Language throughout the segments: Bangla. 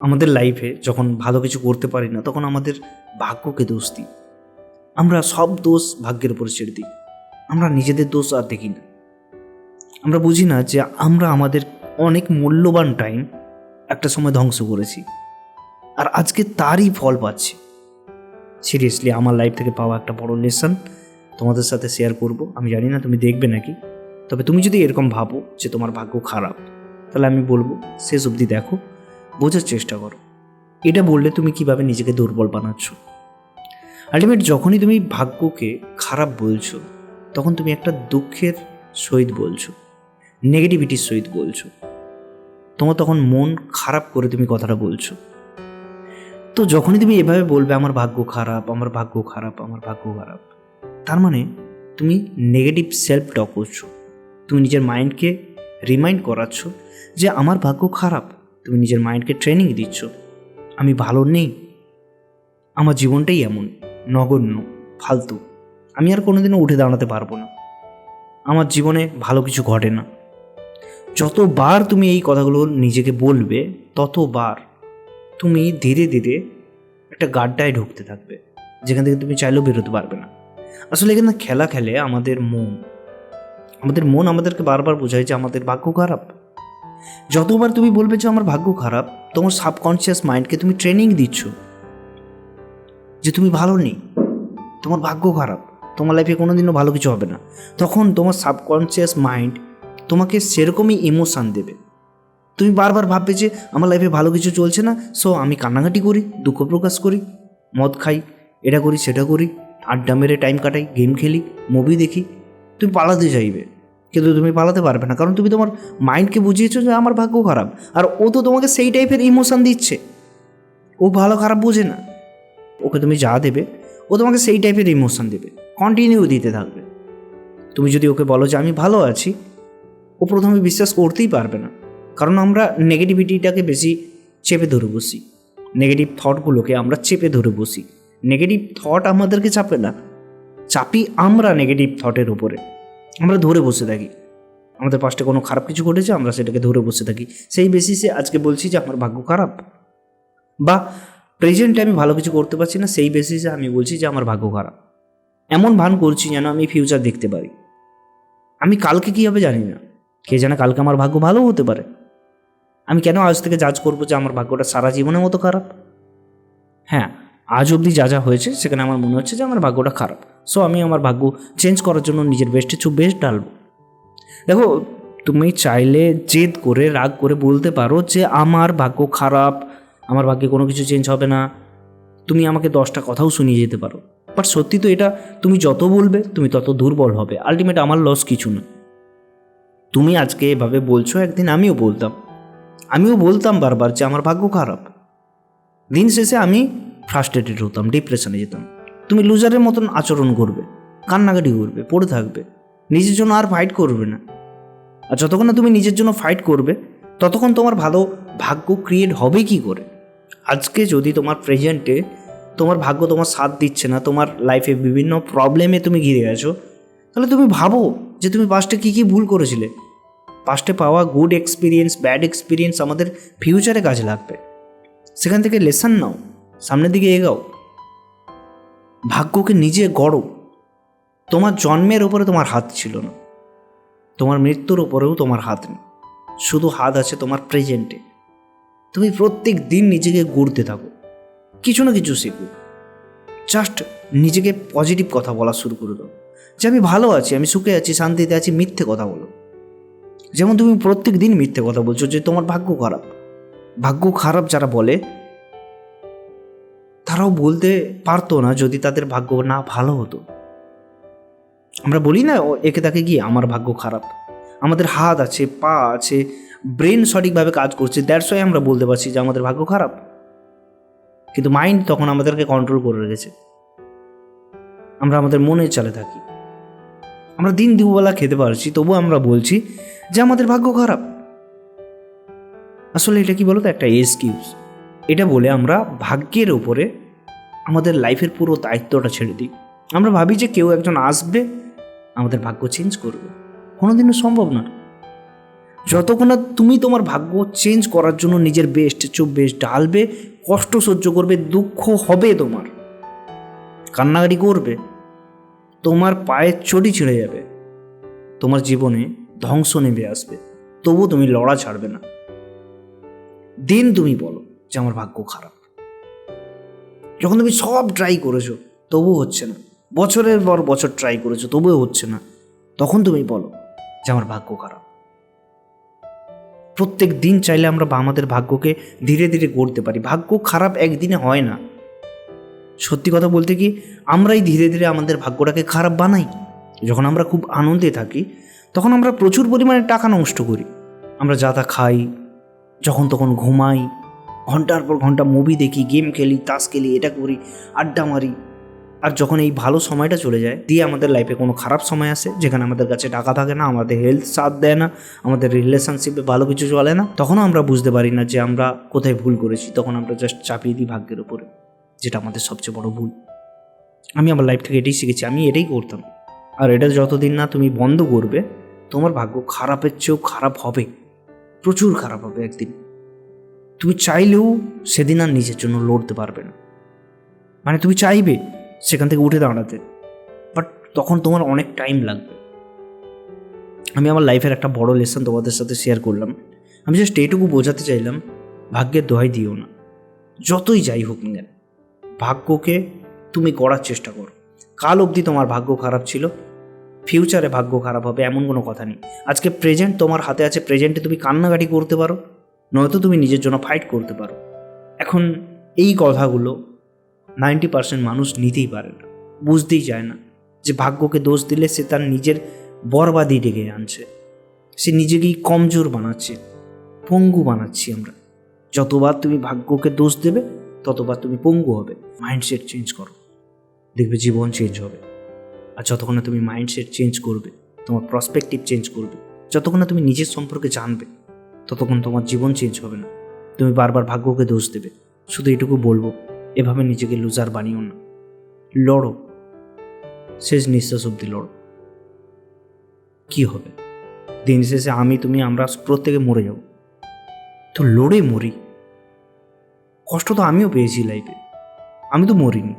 আমাদের লাইফে যখন ভালো কিছু করতে পারি না, তখন আমাদের ভাগ্যকে দোষ দিই। আমরা সব দোষ ভাগ্যের উপরে ছেড়ে দিই। আমরা নিজেদের দোষ আর দেখি না। আমরা বুঝি না যে আমরা আমাদের অনেক মূল্যবান টাইম একটা সময় ধ্বংস করেছি। আর আজকে তারই ফল পাচ্ছি। সিরিয়াসলি আমার লাইফ থেকে পাওয়া একটা বড় লেসন তোমাদের সাথে শেয়ার করব। আমি জানি না, তুমি দেখবে নাকি? তবে তুমি যদি এরকম ভাবো যে তোমার ভাগ্য খারাপ, তাহলে আমি বলব, শেষ অবধি দেখো। বোঝার চেষ্টা করো। এটা বললে তুমি কীভাবে নিজেকে দুর্বল বানাচ্ছ? আলটিমেট যখনই তুমি ভাগ্যকে খারাপ বলছো, তখন তুমি একটা দুঃখের সহিত বলছো নেগেটিভিটির সহিত বলছো। তোমার তখন মন খারাপ করে তুমি কথাটা বলছো। তো যখনই তুমি এভাবে বলবে, আমার ভাগ্য খারাপ, আমার ভাগ্য খারাপ, আমার ভাগ্য খারাপ, তার মানে তুমি নেগেটিভ সেলফ টক করছ। তুমি নিজের মাইন্ডকে রিমাইন্ড করাচ্ছ যে, আমার ভাগ্য খারাপ তুমি নিজের মাইন্ডকে ট্রেনিং দিচ্ছ। আমি ভালো নেই। আমার জীবনটাই এমন, নগণ্য, ফালতু। আমি আর কোনোদিনও উঠে দাঁড়াতে পারব না। আমার জীবনে ভালো কিছু ঘটে না। যতবার তুমি এই কথাগুলো নিজেকে বলবে, ততবার তুমি ধীরে ধীরে একটা গাড্ডায় ঢুকতে থাকবে। যেখান থেকে তুমি চাইলেও বেরোতে পারবে না। আসলে এখানে খেলা খেলে আমাদের মন। আমাদের মন আমাদেরকে বারবার বোঝায় যে আমাদের ভাগ্য খারাপ। যতবার তুমি বলবে যে আমার ভাগ্য খারাপ, তোমার সাবকনসিয়াস মাইন্ডকে তুমি ট্রেনিং দিচ্ছ যে তুমি ভালো নেই, তোমার ভাগ্য খারাপ, তোমার লাইফে কোনো দিনও ভালো কিছু হবে না। তখন তোমার সাবকনসিয়াস মাইন্ড তোমাকে সেরকমই ইমোশান দেবে। তুমি বারবার ভাববে যে আমার লাইফে ভালো কিছু চলছে না সো আমি কান্নাকাটি করি, দুঃখ প্রকাশ করি, মদ খাই, এটা করি, সেটা করি, আড্ডা মেরে টাইম কাটাই গেম খেলি মুভি দেখি, তুমি পালাতে চাইবে। কিন্তু তুমি পালাতে পারবে না। কারণ তুমি তোমার মাইন্ডকে বুঝিয়েছো যে আমার ভাগ্য খারাপ। আর ও তো তোমাকে সেই টাইপের ইমোশান দিচ্ছে। ও ভালো খারাপ বোঝে না। ওকে তুমি যা দেবে, ও তোমাকে সেই টাইপের ইমোশন দেবে। কন্টিনিউ দিতে থাকবে। তুমি যদি ওকে বলো যে আমি ভালো আছি, ও প্রথমে বিশ্বাস করতেই পারবে না। কারণ আমরা নেগেটিভিটিটাকে বেশি চেপে ধরে বসি। নেগেটিভ থটগুলোকে আমরা চেপে ধরে বসি। নেগেটিভ থট আমাদেরকে চাপে না। চাপি আমরা নেগেটিভ থটের উপরে। আমরা ধরে বসে থাকি। আমাদের পাশে কোনো খারাপ কিছু ঘটেছে, আমরা সেটাকে ধরে বসে থাকি। সেই বেসিসে আজকে বলছি যে আমার ভাগ্য খারাপ বা প্রেজেন্টে আমি ভালো কিছু করতে পারছি না, সেই বেসিসে আমি বলছি যে আমার ভাগ্য খারাপ। এমন ভান করছি যেন আমি ফিউচার দেখতে পারি। আমি কালকে কী হবে জানি না? কে জানে কালকে আমার ভাগ্য ভালো হতে পারে? আমি কেন আজ থেকে জাজ করব যে আমার ভাগ্যটা সারা জীবনের মতো খারাপ? হ্যাঁ আজ অবধি যা যা হয়েছে, সেখানে আমার মনে হচ্ছে যে আমার ভাগ্যটা খারাপ। সো আমি আমার ভাগ্য চেঞ্জ করার জন্য নিজের বেস্টে চুপ বেস্ট ডালবো দেখো, তুমি চাইলে জেদ করে, রাগ করে বলতে পারো যে আমার ভাগ্য খারাপ, আমার ভাগ্যে কোনো কিছু চেঞ্জ হবে না। তুমি আমাকে দশটা কথাও শুনিয়ে যেতে পারো। বাট সত্যি তো এটা, তুমি যত বলবে, তুমি তত দুর্বল হবে। আলটিমেট আমার লস কিছু না। তুমি আজকে এভাবে বলছো, একদিন আমিও বলতাম। আমিও বলতাম বারবার যে আমার ভাগ্য খারাপ। দিন শেষে আমি ফ্রাস্ট্রেটেড হতাম ডিপ্রেশনে যেতাম। তুমি লুজারের মতন আচরণ করবে, কান্নাকাটি করবে, পড়ে থাকবে, নিজের জন্য আর ফাইট করবে না। আর যতক্ষণ না তুমি নিজের জন্য ফাইট করবে, ততক্ষণ তোমার ভালো ভাগ্য ক্রিয়েট হবে কি করে? আজকে যদি তোমার প্রেজেন্টে তোমার ভাগ্য তোমার সাথ দিচ্ছে না, তোমার লাইফে বিভিন্ন প্রবলেমে তুমি ঘিরে আছো, তাহলে তুমি ভাবো যে তুমি পাস্টে কী কী ভুল করেছিলে। পাস্টে পাওয়া গুড এক্সপিরিয়েন্স ব্যাড এক্সপিরিয়েন্স আমাদের ফিউচারে কাজে লাগবে। সেখান থেকে লেসন নাও, সামনের দিকে এগাও। ভাগ্যকে নিজে গড়ো। তোমার জন্মের ওপরে তোমার হাত ছিল না। তোমার মৃত্যুর ওপরেও তোমার হাত নেই। শুধু হাত আছে তোমার প্রেজেন্টে তুমি প্রত্যেক দিন নিজেকে গড়তে থাকো। কিছু না কিছু শেখো। জাস্ট নিজেকে পজিটিভ কথা বলা শুরু করে দাও। যে আমি ভালো আছি, আমি সুখে আছি, শান্তিতে আছি, মিথ্যে কথা বলো। যেমন তুমি প্রত্যেক দিন মিথ্যে কথা বলছো যে তোমার ভাগ্য খারাপ। ভাগ্য খারাপ যারা বলে তারাও বলতে পারতো না যদি তাদের ভাগ্য না ভালো হতো। আমরা বলি না একে তাকে গিয়ে আমার ভাগ্য খারাপ। আমাদের হাত আছে, পা আছে ব্রেন সঠিকভাবে কাজ করছে দ্যাটস ওয়াই আমরা বলতে পারছি যে আমাদের ভাগ্য খারাপ। কিন্তু মাইন্ড তখন আমাদেরকে কন্ট্রোল করে রেখেছে। আমরা আমাদের মনে চলে থাকি। আমরা দিন দুবেলা খেতে পারছি তবু আমরা বলছি যে আমাদের ভাগ্য খারাপ। আসলে এটা কি বলতো? একটা এক্সকিউজ এটা বলে আমরা ভাগ্যের ওপরে আমাদের লাইফের পুরো দায়িত্বটা ছেড়ে দিই। আমরা ভাবি যে কেউ একজন আসবে, আমাদের ভাগ্য চেঞ্জ করবে। কোনোদিনও সম্ভব না। যতক্ষণ না তুমি তোমার ভাগ্য চেঞ্জ করার জন্য নিজের বেস্ট বেস্ট ঢালবে, কষ্ট সহ্য করবে, দুঃখ হবে তোমার। কান্নাকাটি করবে। তোমার পায়ের চটি ছিঁড়ে যাবে। তোমার জীবনে ধ্বংস নেমে আসবে। তবু তুমি লড়া ছাড়বে না। দিন তুমি বলো যে আমার ভাগ্য খারাপ। যখন তুমি সব ট্রাই করেছ তবু হচ্ছে না। বছরের পর বছর ট্রাই করেছ, তবুও হচ্ছে না। তখন তুমি বলো যে আমার ভাগ্য খারাপ। প্রত্যেক দিন চাইলে আমরা আমাদের ভাগ্যকে ধীরে ধীরে গড়তে পারি। ভাগ্য খারাপ একদিনে হয় না। সত্যি কথা বলতে কি, আমরাই ধীরে ধীরে আমাদের ভাগ্যটাকে খারাপ বানাই। যখন আমরা খুব আনন্দে থাকি, তখন আমরা প্রচুর পরিমাণে টাকা নষ্ট করি। আমরা যা তা খাই, যখন তখন ঘুমাই ঘণ্টার পর ঘণ্টা মুভি দেখি গেম খেলি, তাস খেলি, এটা করি, আড্ডা মারি। আর যখন এই ভালো সময়টা চলে যায়, দিয়ে আমাদের লাইফে কোনো খারাপ সময় আসে, যেখানে আমাদের কাছে টাকা থাকে না, আমাদের হেলথ সাথ দেয় না, আমাদের রিলেশনশিপে ভালো কিছু চলে না, তখনও আমরা বুঝতে পারি না যে আমরা কোথায় ভুল করেছি, তখন আমরা জাস্ট চাপিয়ে দিই ভাগ্যের ওপরে যেটা আমাদের সবচেয়ে বড় ভুল। আমি আমার লাইফ থেকে এটাই শিখেছি, আমি এটাই করতাম। আর এটা যতদিন না তুমি বন্ধ করবে, তোমার ভাগ্য খারাপের চেয়েও খারাপ হবে, প্রচুর খারাপ হবে একদিন। তুমি চাইলেও সেদিন আর নিজের জন্য লড়তে পারবে না। মানে তুমি চাইবে সেখান থেকে উঠে দাঁড়াতে বাট তখন তোমার অনেক টাইম লাগবে। আমি আমার লাইফের একটা বড় লেসন তোমাদের সাথে শেয়ার করলাম। আমি জাস্ট এইটুকু বোঝাতে চাইলাম, ভাগ্যের দোহাই দিও না। যতই যাই হোক না কেন, ভাগ্যকে তুমি করার চেষ্টা করো। কাল অবধি তোমার ভাগ্য খারাপ ছিল ফিউচারে ভাগ্য খারাপ হবে এমন কোনো কথা নেই। আজকে প্রেজেন্ট তোমার হাতে আছে প্রেজেন্টে তুমি কান্নাকাটি করতে পারো। নয়তো তুমি নিজের জন্য ফাইট করতে পারো। এখন এই কথাগুলো নাইনটি পার্সেন্ট মানুষ নিতেই পারে না। বুঝতেই চায় না যে ভাগ্যকে দোষ দিলে সে তার নিজের বরবাদি ডেকে আনছে। সে নিজেকেই কমজোর বানাচ্ছে, পঙ্গু বানাচ্ছি আমরা। যতবার তুমি ভাগ্যকে দোষ দেবে, ততবার তুমি পঙ্গু হবে। মাইন্ডসেট চেঞ্জ করো। দেখবে জীবন চেঞ্জ হবে। আর যতক্ষণ না তুমি মাইন্ডসেট চেঞ্জ করবে, তোমার প্রসপেক্টিভ চেঞ্জ করবে, যতক্ষণ না তুমি নিজের সম্পর্কে জানবে ততক্ষণ তোমার জীবন চেঞ্জ হবে না। তুমি বারবার ভাগ্যকে দোষ দেবে। শুধু এটুকু বলব, এভাবে নিজেকে লুজার বানিও না। লড়ো। শেষ নিঃশ্বাস অব্দি লড়ো। কি হবে? দিন শেষে আমি, তুমি, আমরা প্রত্যেকে মরে যাব। তো লড়ে মরি। কষ্ট তো আমিও পেয়েছি লাইফে আমি তো মরিনি।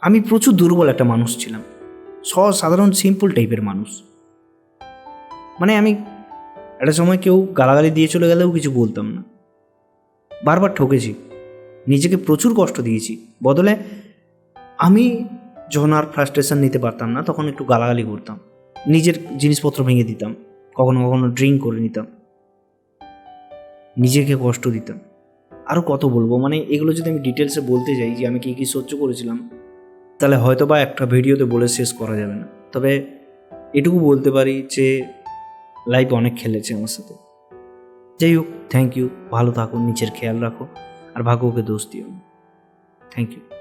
আমি প্রচুর দুর্বল একটা মানুষ ছিলাম। সহজ, সাধারণ সিম্পল টাইপের মানুষ। মানে আমি একটা সময় কেউ গালাগালি দিয়ে চলে গেলেও কিছু বলতাম না। বারবার ঠকেছি। নিজেকে প্রচুর কষ্ট দিয়েছি। বদলে আমি যখন আর ফ্রাস্ট্রেশন নিতে পারতাম না, তখন একটু গালাগালি করতাম। নিজের জিনিসপত্র ভেঙে দিতাম। কখনো কখনো ড্রিঙ্ক করে নিতাম। নিজেকে কষ্ট দিতাম। আরও কত বলব? মানে এগুলো যদি আমি ডিটেলসে বলতে যাই যে আমি কী কী সহ্য করেছিলাম, তাহলে হয়তো বা একটা ভিডিওতে বলে শেষ করা যাবে না। তবে এটুকু বলতে পারি যে লাইফ অনেক খেলেছে আমার সাথে। যাই হোক থ্যাংক ইউ ভালো থাকুন নিজের খেয়াল রাখো, আর ভাগ্যকে দোষ দিও থ্যাংক ইউ